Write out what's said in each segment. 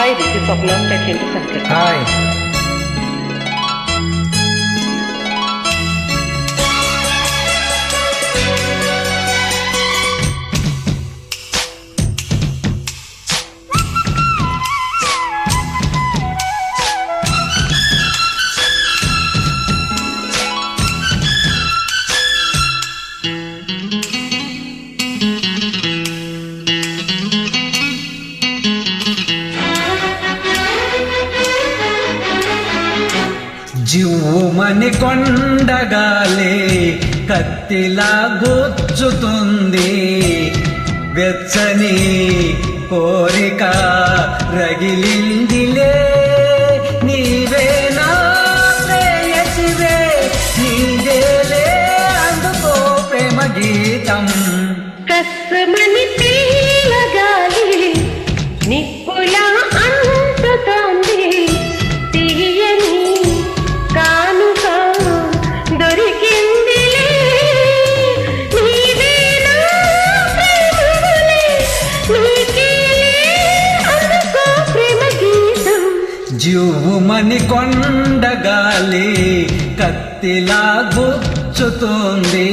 Heidi, die Verblömte Kind ist ein Hi. జివ్వుమని కొండగాలే కత్తిలా గుచ్చుతుంది. జువుమని కొండగాలి కత్తిలా గుచ్చుతుంది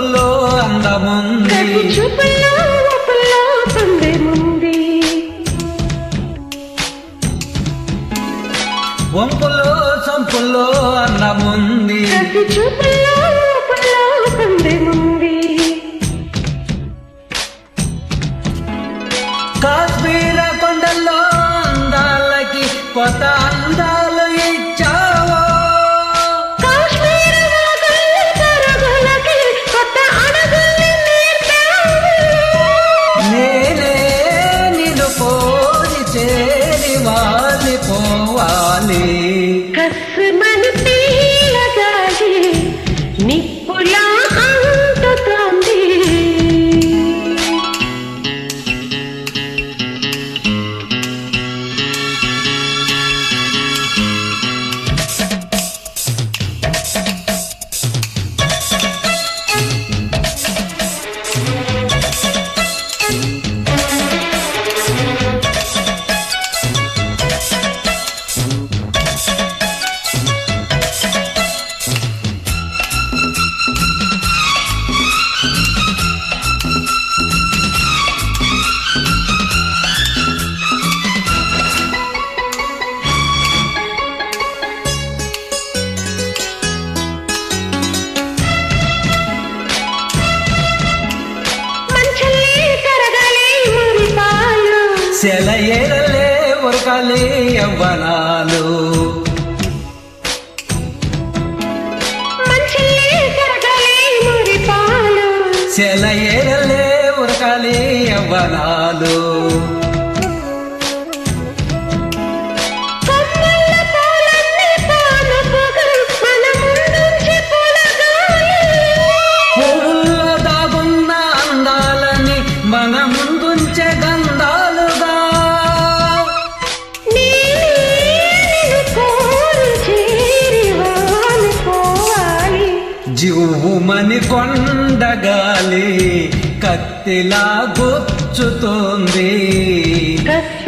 చూపుల్లో అందముంది. వంపుల్లో సంపుల్లో అందముంది. కాశ్మీర కొండల్లో అందాలకి కొత్త అందా పోవాలి యవ్వనాలు. చెలయేరలే ఉరకాలి యవ్వనాలు. జివుమని కొండగాలి కత్తిలా గొచ్చుతోంది. కత్తి